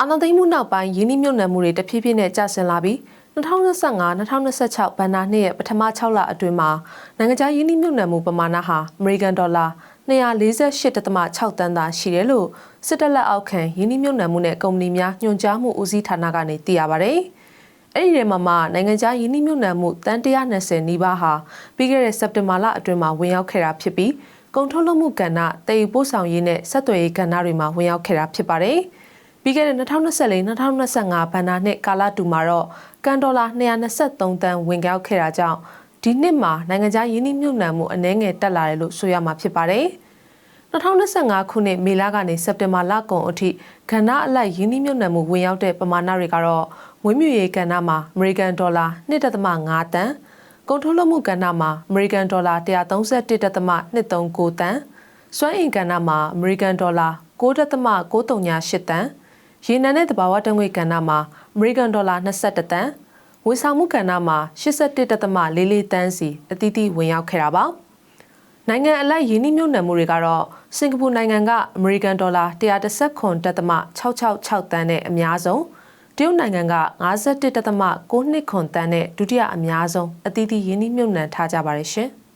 အာဏာသိမ်းမှုနောက်ပိုင်းယင်းနှိမ့်မြုပ်နှံမှုတွေတဖြည်းဖြည်းနဲ့ကျဆင်းလာပြီး2025-2026ဘဏ္ဍာနှစ်ရဲ့ပထမ6လအတွင်းမှာနိုင်ငံခြားယင်းနှိမ့်မြုပ်နှံမှုပမာဏဟာအမေရိကန်ဒေါ်လာ248.6တန်းသာရှိတယ်လို့စစ်တပ်လက်အောက်ခံယင်းနှိမ့်မြုပ်နှံမှုနဲ့ကုမ္ပဏီများညွှန်ကြားမှုဦးစီးဌာနကနေသိရပါဗျ။အဲ့ဒီထဲမှာမှနိုင်ငံခြားယင်းနှိမ့်မြုပ်နှံမှုတန်120နီးပါးဟာပြီးခဲ့တဲ့စက်တင်ဘာလအတွင်းမှာဝင်ရောက်ခဲ့တာဖြစ်ပြီးကုန်ထုတ်လုပ်မှုကဏ္ဍတည်ယူပို့ဆောင်ရေးနဲ့ဆက်သွယ်ရေးကဏ္ဍတွေမှာဝင်ရောက်ခဲ့တာဖြစ်ပါတယ်။ ပြီးခဲ့တဲ့2024-2025ဘဏ္ဍာနှစ်ကာလတူမှာတော့ကန်ဒေါ်လာ223တန်းဝင်ရောက်ခဲ့တာကြောင့်ဒီနှစ်မှာနိုင်ငံခြားယင်းနှိမ့်မြုပ်နှံမှုအနည်းငယ်တက်လာတယ်လို့ဆိုရမှာဖြစ်ပါတယ်။2025ခုနှစ်မေလကနေစက်တင်ဘာလကုန်အထိကဏ္ဍအလိုက်ယင်းနှိမ့်မြုပ်နှံမှုဝင်ရောက်တဲ့ပမာဏတွေကတော့မွေးမြူရေးကဏ္ဍမှာအမေရိကန်ဒေါ်လာ1.5တန်းကုန်ထုတ်လုပ်မှုကဏ္ဍမှာအမေရိကန်ဒေါ်လာ131.239တန်းစွမ်းအင်ကဏ္ဍမှာအမေရိကန်ဒေါ်လာ9.938တန်း ရေနံနဲ့သဘာဝတံငွေကဏ္ဍမှာအမေရိကန်ဒေါ်လာ21တန်းဝန်ဆောင်မှုကဏ္ဍမှာ81.44တန်းစီအသီးသီးဝင်ရောက်ခဲ့တာပါနိုင်ငံအလိုက်ယင်းနှိမ့်မြုပ်နှံမှုတွေကတော့စင်ကာပူနိုင်ငံကအမေရိကန်ဒေါ်လာ119.666တန်းနဲ့အများဆုံးတရုတ်နိုင်ငံက51.629တန်းနဲ့ဒုတိယအများဆုံးအသီးသီးယင်းနှိမ့်မြုပ်နှံထားကြပါတယ်ရှင်။